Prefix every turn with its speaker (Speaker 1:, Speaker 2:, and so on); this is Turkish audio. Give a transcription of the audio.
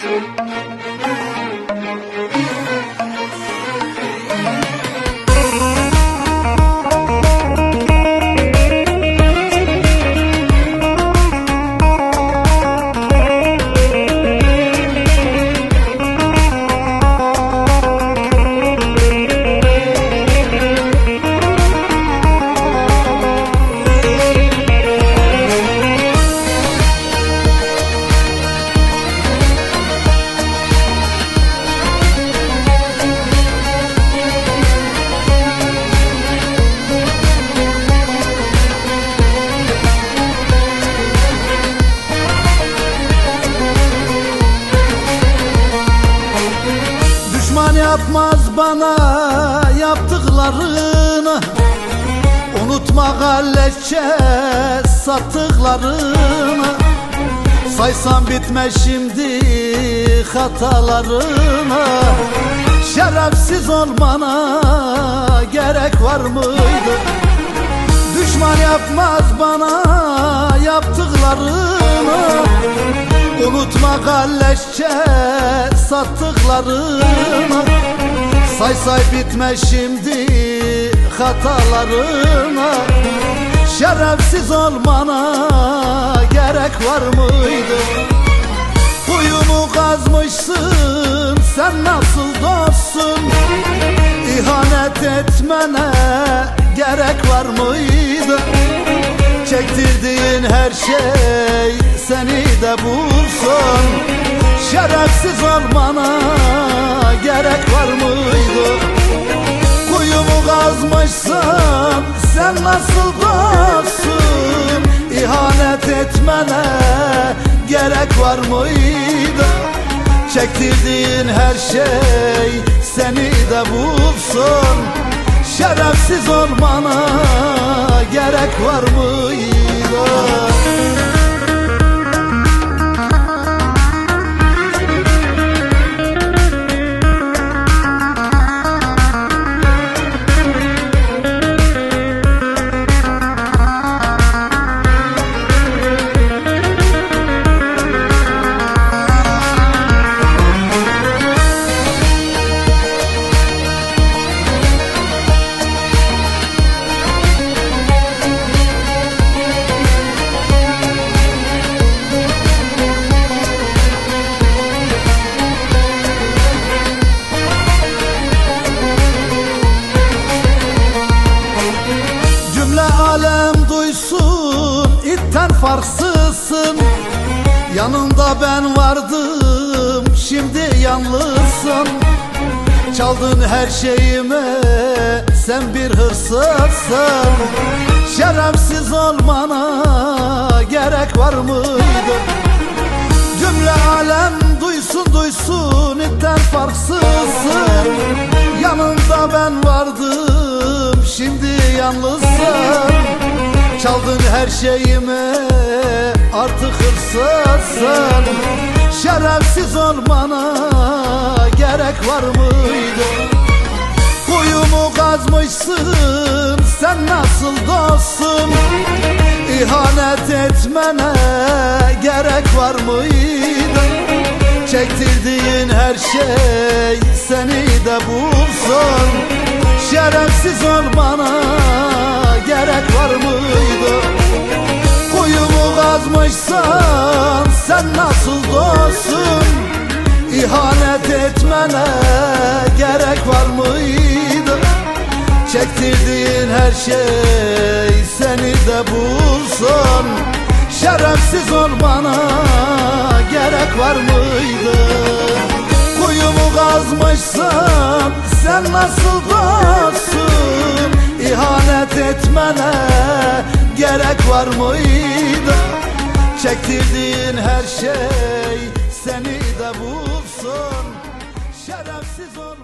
Speaker 1: Música yapmaz bana yaptıklarını. Unutma galleçe sattıklarını Saysam bitmez şimdi hatalarını. Şerefsiz olmana gerek var mıydı? Düşman yapmaz bana yaptıklarını Unutma galleşçe sattıklarını Say say bitmez şimdi hatalarına Şerefsiz olmana gerek var mıydı? Kuyumu kazmışsın sen nasıl dostsun İhanet etmene gerek var mıydı? Çektirdiğin her şey seni de bulsun Şerefsiz olmana gerek var mıydı? Kuyumu kazmışsın sen nasıl dostsun İhanet etmene gerek var mıydı? Çektirdiğin her şey seni de bulsun Şerefsiz olmana gerek var mıydı? Farksızsın Yanında ben vardım. Şimdi yalnızsın. Çaldın her şeyime. Sen bir hırsızsın. Şerefsiz olmana gerek var mıydı? Cümle alem duysun duysun. İtten farksızsın. Yanında ben vardım. Şimdi yalnızsın. Çaldın her şeyimi artık hırsızsın Şerefsiz olmana gerek var mıydı? Kuyumu kazmışsın sen nasıl dostsun? İhanet etmene gerek var mıydı? Çektirdiğin her şey seni de bulsun. Şerefsiz olmana kazmışsan sen nasıl dostsun İhanet etmene gerek var mıydı? Çektirdiğin her şey seni de bulsun. Şerefsiz olmana gerek var mıydı? Kuyumu kazmışsan sen nasıl dostsun İhanet etmene gerek var mıydı Çektirdiğin her şey seni de bulsun. Şerefsiz ol